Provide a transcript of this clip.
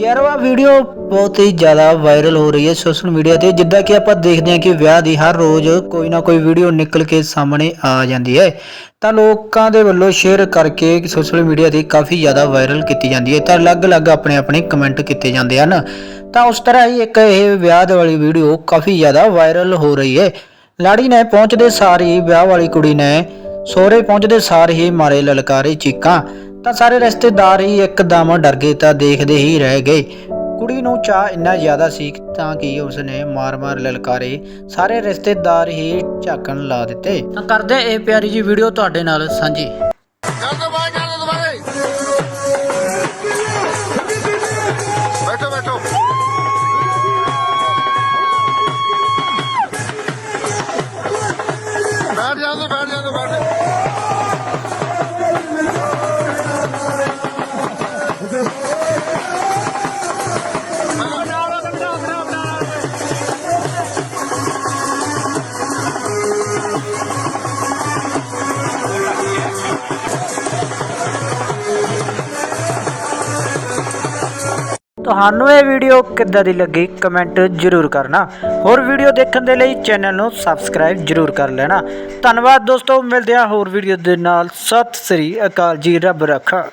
ਯਾਰ ਉਹ ਵੀਡੀਓ ਬਹੁਤ ਹੀ ਜ਼ਿਆਦਾ ਵਾਇਰਲ ਹੋ ਰਹੀ ਹੈ ਸੋਸ਼ਲ ਮੀਡੀਆ ਤੇ, ਜਿੱਦਾਂ ਕਿ ਆਪਾਂ ਦੇਖਦੇ ਹਾਂ ਕਿ ਵਿਆਹ ਦੀ ਹਰ ਰੋਜ਼ ਕੋਈ ਨਾ ਕੋਈ ਵੀਡੀਓ ਨਿਕਲ ਕੇ ਸਾਹਮਣੇ ਆ ਜਾਂਦੀ ਹੈ। ਤਾਂ ਲੋਕਾਂ ਦੇ ਵੱਲੋਂ ਸ਼ੇਅਰ ਕਰਕੇ ਸੋਸ਼ਲ ਮੀਡੀਆ ਤੇ ਕਾਫੀ ਜ਼ਿਆਦਾ ਵਾਇਰਲ ਕੀਤੀ ਜਾਂਦੀ ਹੈ। ਤਾਂ ਅਲੱਗ-ਅਲੱਗ ਆਪਣੇ ਆਪਣੇ ਕਮੈਂਟ ਕੀਤੇ ਜਾਂਦੇ ਹਨ। ਤਾਂ ਉਸ ਤਰ੍ਹਾਂ ਹੀ ਇੱਕ ਇਹ ਵਿਆਹ ਵਾਲੀ ਵੀਡੀਓ ਕਾਫੀ ਜ਼ਿਆਦਾ ਵਾਇਰਲ ਹੋ ਰਹੀ ਹੈ। ਲਾੜੀ ਨੇ ਪਹੁੰਚਦੇ ਸਾਰ ਹੀ ਵਿਆਹ ਵਾਲੀ ਕੁੜੀ ਨੇ ਸਹੁਰੇ ਪਹੁੰਚਦੇ ਸਾਰ ਹੀ ਮਾਰੇ ਲਲਕਾਰੇ ਚੀਕਾਂ। ਤਾਂ ਸਾਰੇ ਰਿਸ਼ਤੇਦਾਰ ਹੀ ਇੱਕਦਮ ਡਰ ਗਏ ਤਾਂ ਦੇਖਦੇ ਹੀ ਰਹਿ ਗਏ। ਕੁੜੀ ਨੂੰ ਚਾਹ ਇੰਨਾ ਜ਼ਿਆਦਾ ਸੀ ਤਾਂ ਕਿ ਉਸਨੇ ਮਾਰ-ਮਾਰ ਲਲਕਾਰੇ ਸਾਰੇ ਰਿਸ਼ਤੇਦਾਰ ਹੀ ਝਾਕਣ ਲਾ ਦਿੱਤੇ। ਤਾਂ ਕਰਦੇ ਇਹ ਪਿਆਰੀ ਜੀ ਵੀਡੀਓ ਤੁਹਾਡੇ ਨਾਲ ਸਾਂਝੀ। ਬੈਠ ਜਾਂਦੇ ਬੈਠ ਜਾਂਦੇ ਬੈਠ ਤੁਹਾਨੂੰ ਇਹ ਵੀਡੀਓ ਕਿੱਦਾਂ ਦੀ ਲੱਗੀ ਕਮੈਂਟ ਜ਼ਰੂਰ ਕਰਨਾ। ਹੋਰ ਵੀਡੀਓ ਦੇਖਣ ਦੇ ਲਈ ਚੈਨਲ ਨੂੰ ਸਬਸਕ੍ਰਾਈਬ ਜ਼ਰੂਰ ਕਰ ਲੈਣਾ। ਧੰਨਵਾਦ ਦੋਸਤੋ, ਮਿਲਦੇ ਹਾਂ ਹੋਰ ਵੀਡੀਓ ਦੇ ਨਾਲ। ਸਤਿ ਸ੍ਰੀ ਅਕਾਲ ਜੀ, ਰੱਬ ਰੱਖਾ।